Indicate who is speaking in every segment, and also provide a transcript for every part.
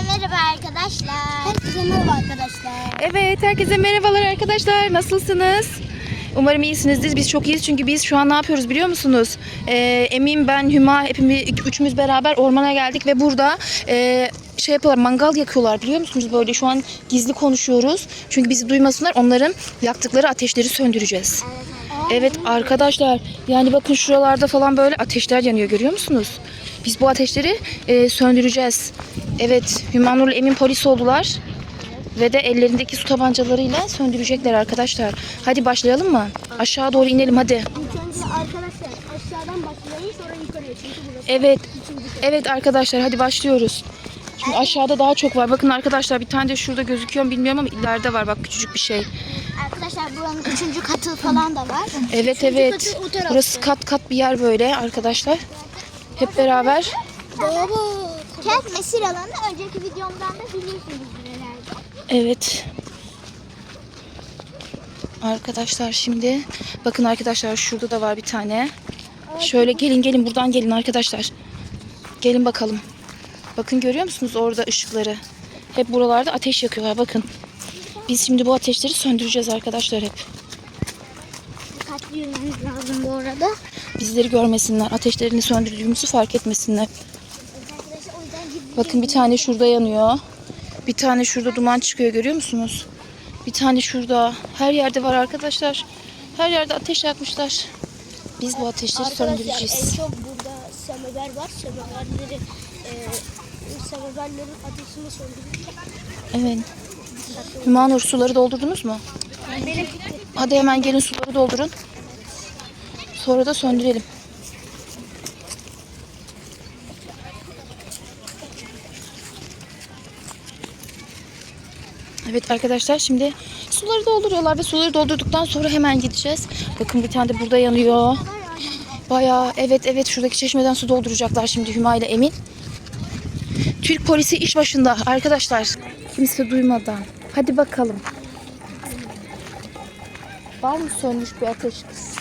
Speaker 1: merhaba arkadaşlar. Herkese merhaba arkadaşlar.
Speaker 2: Evet, herkese merhabalar arkadaşlar. Nasılsınız? Umarım iyisinizdir. Biz çok iyiyiz çünkü biz şu an ne yapıyoruz biliyor musunuz? Ee, Emin, ben, Hüma hepimiz üçümüz beraber ormana geldik ve burada e, şey yapıyorlar, mangal yakıyorlar biliyor musunuz? Böyle şu an gizli konuşuyoruz. Çünkü bizi duymasınlar. Onların yaktıkları ateşleri söndüreceğiz. Evet arkadaşlar yani bakın şuralarda falan böyle ateşler yanıyor görüyor musunuz? Biz bu ateşleri e, söndüreceğiz. Evet Hümanur'la Emin polis oldular. Ve de ellerindeki su tabancalarıyla söndürecekler arkadaşlar. Hadi başlayalım mı? Aşağı doğru inelim hadi.
Speaker 1: İlk önce arkadaşlar aşağıdan başlayın sonra yukarıya çünkü burası
Speaker 2: Evet.
Speaker 1: üçüncü kat.
Speaker 2: Evet arkadaşlar hadi başlıyoruz. Şimdi aşağıda daha çok var. Bakın arkadaşlar bir tane de şurada gözüküyor mu bilmiyorum ama ileride var bak küçücük bir şey.
Speaker 1: Arkadaşlar buranın üçüncü katı falan da var.
Speaker 2: Evet
Speaker 1: Üçüncü
Speaker 2: evet.
Speaker 1: katı o tarafta.
Speaker 2: Burası kat kat bir yer böyle arkadaşlar. Hep beraber.
Speaker 1: Baba. Kent mesir alanı önceki videomdan da biliyorsunuz herhalde.
Speaker 2: Evet. Arkadaşlar şimdi bakın arkadaşlar şurada da var bir tane. Şöyle gelin gelin buradan gelin arkadaşlar. Gelin bakalım. Bakın görüyor musunuz orada ışıkları? Hep buralarda ateş yakıyorlar bakın. Biz şimdi bu ateşleri söndüreceğiz arkadaşlar hep.
Speaker 1: Dikkatli yürümeniz lazım bu arada.
Speaker 2: Bizleri görmesinler. Ateşlerini söndürdüğümüzü fark etmesinler.
Speaker 1: Arkadaşlar o yüzden gizli
Speaker 2: Bakın bir tane şurada yanıyor. Bir tane şurada duman çıkıyor görüyor musunuz? Bir tane şurada. Her yerde var arkadaşlar. Her yerde ateş yakmışlar. Biz bu ateşleri
Speaker 1: Arkadaşlar en
Speaker 2: söndüreceğiz.
Speaker 1: çok burada semever var. Semeverleri e, semeverlerin ateşini söndürürken
Speaker 2: Evet. Hümanur suları doldurdunuz mu?
Speaker 1: benim
Speaker 2: Hadi hemen gelin suları doldurun. Sonra da söndürelim. Evet arkadaşlar şimdi suları dolduruyorlar ve suları doldurduktan sonra hemen gideceğiz. Bakın bir tane de burada yanıyor. Bayağı evet evet şuradaki çeşmeden su dolduracaklar şimdi Hüma ile Emin. Türk polisi iş başında arkadaşlar. Kimse duymadan. Hadi bakalım. Var mı sönmüş bir ateş kız?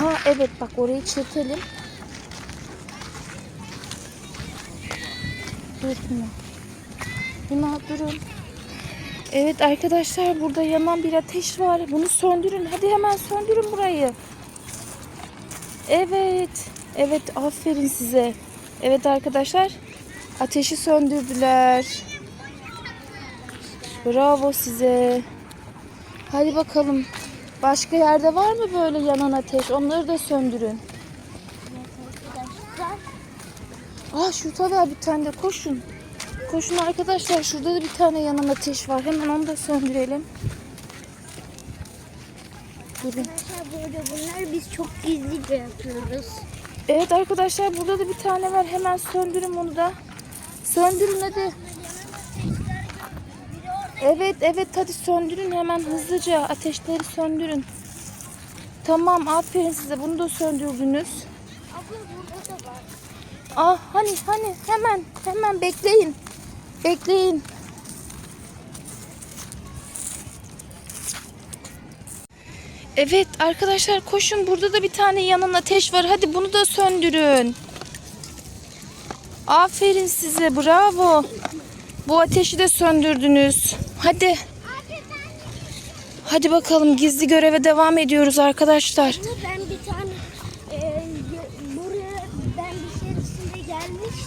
Speaker 2: Ha evet bak orayı çekelim. Dur Hüma. Hüma durun. Evet arkadaşlar burada yanan bir ateş var. Bunu söndürün. Hadi hemen söndürün burayı. Evet. Evet aferin size. Evet arkadaşlar. Ateşi söndürdüler. Bravo size. Hadi bakalım. Başka yerde var mı böyle yanan ateş? Onları da söndürün. Aa şurada da bir tane de koşun. Koşun arkadaşlar. Şurada da bir tane yanan ateş var. Hemen onu da söndürelim. Durun.
Speaker 1: Arkadaşlar burada bunlar biz çok gizlice yapıyoruz.
Speaker 2: Evet arkadaşlar burada da bir tane var. Hemen söndürün bunu da. Söndürün hadi. Evet evet hadi söndürün hemen hızlıca. Ateşleri söndürün. Tamam aferin size bunu da söndürdünüz.
Speaker 1: Abla burada da var.
Speaker 2: Ah hani hani hemen hemen bekleyin. Bekleyin. Evet arkadaşlar koşun burada da bir tane yanan ateş var. Hadi bunu da söndürün. Aferin size bravo. Bu ateşi de söndürdünüz. Hadi. Hadi bakalım gizli göreve devam ediyoruz arkadaşlar.
Speaker 1: Ben bir tane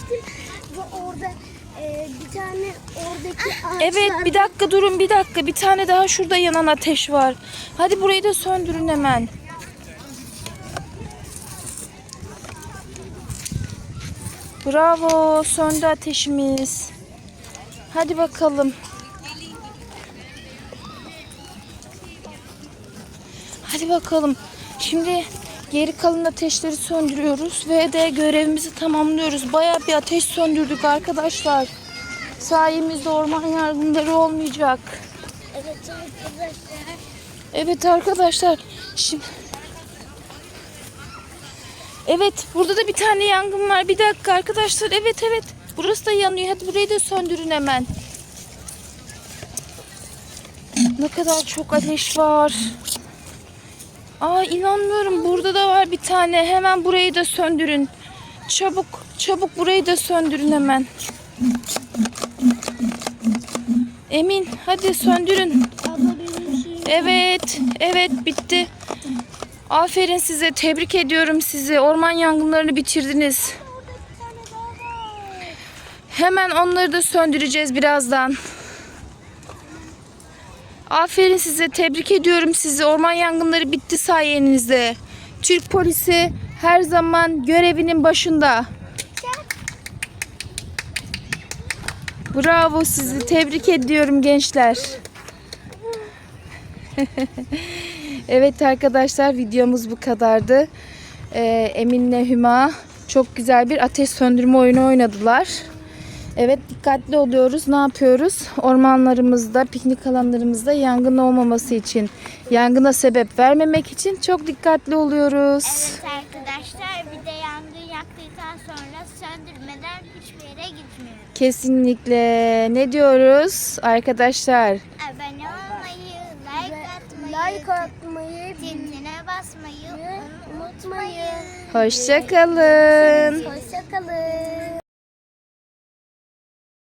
Speaker 1: ve orada e, bir tane oradaki ağaçlar
Speaker 2: Evet bir dakika durun bir dakika. Bir tane daha şurada yanan ateş var. Hadi burayı da söndürün hemen. Bravo söndü ateşimiz. Hadi bakalım. Hadi bakalım. Şimdi geri kalan ateşleri söndürüyoruz ve de görevimizi tamamlıyoruz. Bayağı bir ateş söndürdük arkadaşlar. Sayemizde orman yangınları olmayacak.
Speaker 1: Evet arkadaşlar.
Speaker 2: Evet arkadaşlar. Şimdi Evet, burada da bir tane yangın var. Bir dakika arkadaşlar. Evet evet. Burası da yanıyor. Hadi burayı da söndürün hemen. Ne kadar çok ateş var. Aa inanmıyorum. Burada da var bir tane. Hemen burayı da söndürün. Çabuk, çabuk burayı da söndürün hemen. Emin, hadi söndürün. Evet, evet bitti. Aferin size, tebrik ediyorum sizi. Orman yangınlarını bitirdiniz. Hemen onları da söndüreceğiz birazdan. Aferin size, tebrik ediyorum sizi. Orman yangınları bitti sayenizde. Türk polisi her zaman görevinin başında. Bravo sizi, tebrik ediyorum gençler. evet arkadaşlar videomuz bu kadardı. Ee, Emin'le Hüma çok güzel bir ateş söndürme oyunu oynadılar. Evet dikkatli oluyoruz. Ne yapıyoruz? Ormanlarımızda, piknik alanlarımızda yangın olmaması için, yangına sebep vermemek için çok dikkatli oluyoruz.
Speaker 3: Evet arkadaşlar bir de yangın yaktıktan sonra söndürmeden hiçbir yere gitmiyoruz.
Speaker 2: Kesinlikle. Ne diyoruz arkadaşlar?
Speaker 3: Abone olmayı, like atmayı,
Speaker 1: Like atmayı
Speaker 3: ziline basmayı
Speaker 1: unutmayın.
Speaker 2: Hoşçakalın.
Speaker 1: Hoşça